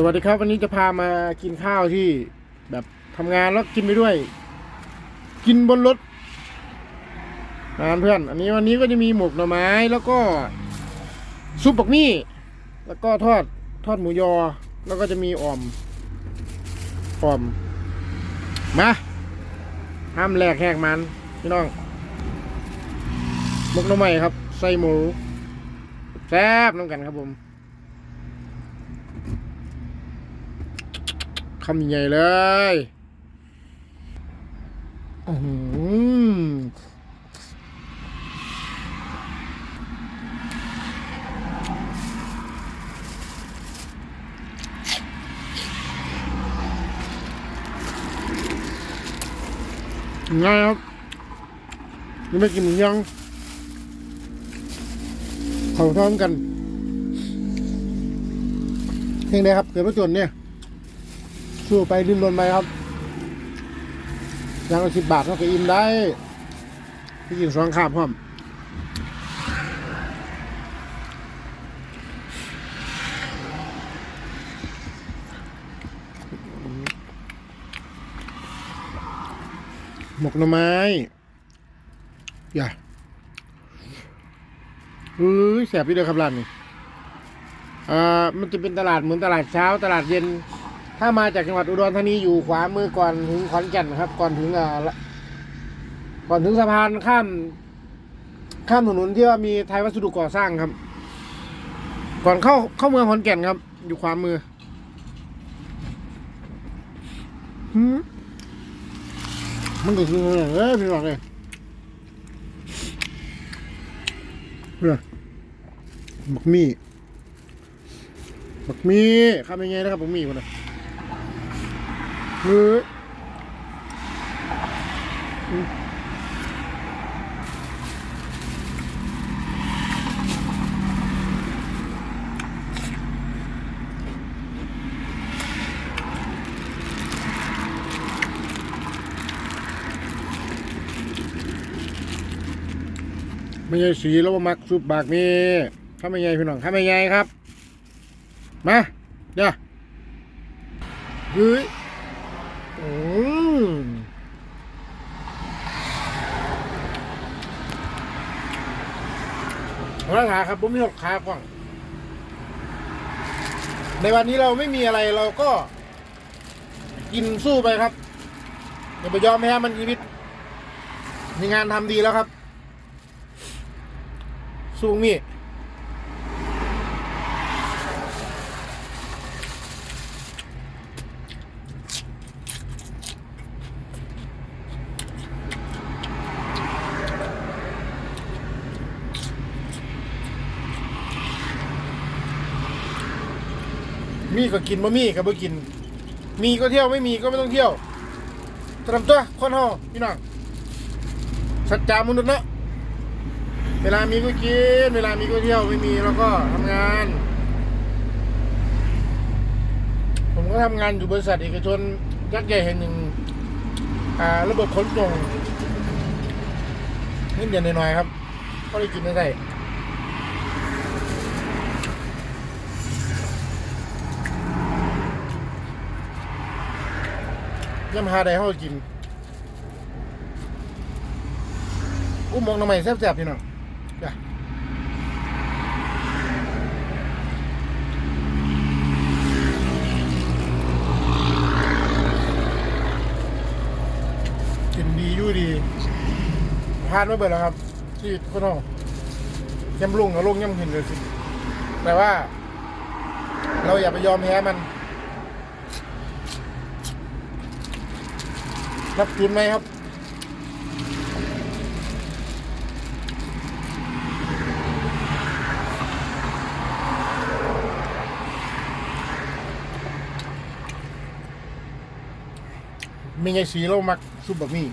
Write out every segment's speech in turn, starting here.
สวัสดีครับ วันนี้จะพามากินข้าวที่แบบทำงานแล้วกินไปด้วย กินบนรถนะเพื่อน อันนี้วันนี้ก็จะมีหมกหน่อไม้แล้วก็ซุปบักมี่ แล้วก็ทอดทอดหมูยอ แล้วก็จะมีอ่อมอ่อม มาห้ามแหลกแหกมันพี่น้องหมกหน่อไม้ครับ ใส่หมูแซ่บน้ำกันครับผม คำใหญ่เลยอือหือง่ายครับยังไม่กินหมูยังเขาท้องกันเพ่งได้ครับเกิดประจนเนี่ย สู้ไปดิ้นรนไปครับอย่างละสิบบาทก็อิ่มได้พี่กินสองคาบพร้อมหมกหน่อไม้อย่าเฮ้ยแสบพี่เด้อครับร้านนี้อ่ามันจะเป็นตลาดเหมือนตลาดเช้าตลาดเย็น ถ้ามาจากจังหวัดอุดรธานีอยู่ขวามือก่อนถึงขอนแก่นครับ ก่อนถึงอ่าก่อนถึงสะพานข้าม ข้ามถนนที่ว่ามีไทยวัสดุก่อสร้างครับ ก่อนเข้าเข้าเมืองขอนแก่นครับ อยู่ขวามือมันก็คือเอ้ยพี่บอกเลยเพื่อบักมี่บักมี่ข้ามยังไงนะครับบักมี่คนน่ะ มือไม่ใช่สีแล้วว่ามักซุปบากมีข้าไม่ใหญ่พี่น้องข้าไม่ใหญ่ครับ มาเดี๋ยวเฮ้ย อืมหัวหน้าขาครับผมมีหกขากว้างในวันนี้เราไม่มีอะไรเราก็กินสู้ไปครับอย่าไปยอมแพ้มันชีวิต มีงานทำดีแล้วครับ สู้มี มีก็กินบ่มีก็บ่กิน มีก็เที่ยวไม่มีก็ไม่ต้องเที่ยวตรำตัวคนเฮาพี่น้องสัจจามนุษย์เนาะเวลามีก็กิน เวลามีก็เที่ยวไม่มีเราก็ทำงาน ผมก็ทำงานอยู่บริษัทเอกชนยักษ์ใหญ่แห่งหนึ่งอ่าระบบขนส่งนิดเดียวหน่อยๆครับ ก็ได้กินได้ ย่ำหาได้เขาก็กิน อุ้มมองทำไมแซ่บๆพี่น้องจ้ะกินดีอยู่ดีพาดไม่เบิดแล้วครับ ที่คนห้องย่ำลุงกับลุงย่ำหินเลยสิแต่ว่า เราอย่าไปยอมแพ้มัน รับจุนไหมครับ มีไงสีเรามักซุปบะหมี่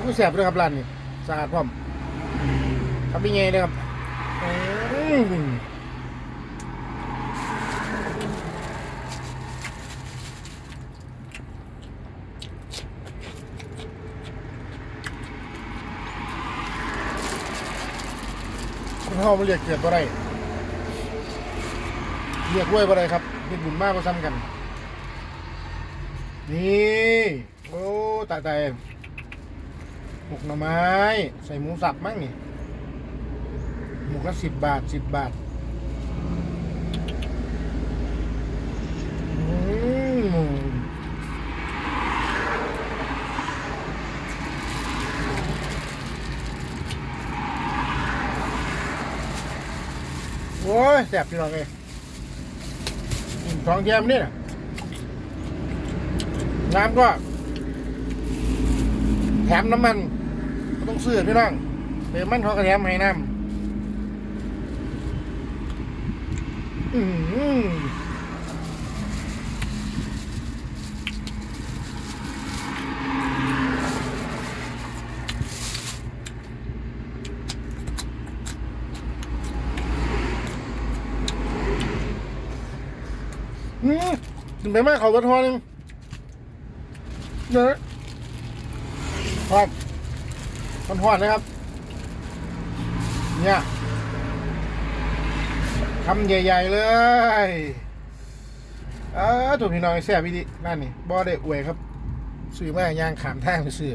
ผู้แสบด้วยครับร้านนี้สะอาดพร้อมครับมีไงเลยครับ อืมคุณพ่อมาเรียกเกิดอะไรเรียกด้วยว่าอะไรครับเรียกบุญมากก็ซ้ำกัน นี่โอ้ตายตายหมกหน่อไม้ ใส่หมูสับมั้งนี่หมูก็สิบบาทสิบบาทอืมโอ้ ยแสบพี่น้องเลยกินท้องแยมนี่นะน้ำก็ แถมน้ำมันก็ต้องซื้อพี่น้องเติมมันเขาก็แถมให้น้ำอืม อืมถึงไปมากเขากระทอนึงเนื้อทอดมันทอดนะครับ เนี่ยคำใหญ่ ๆ เลยเออถูกพี่น้องแซ่บวิธีนั่นนี่บ่ได้อวยครับ ซื้อมาย่างขามทางไปซื้อ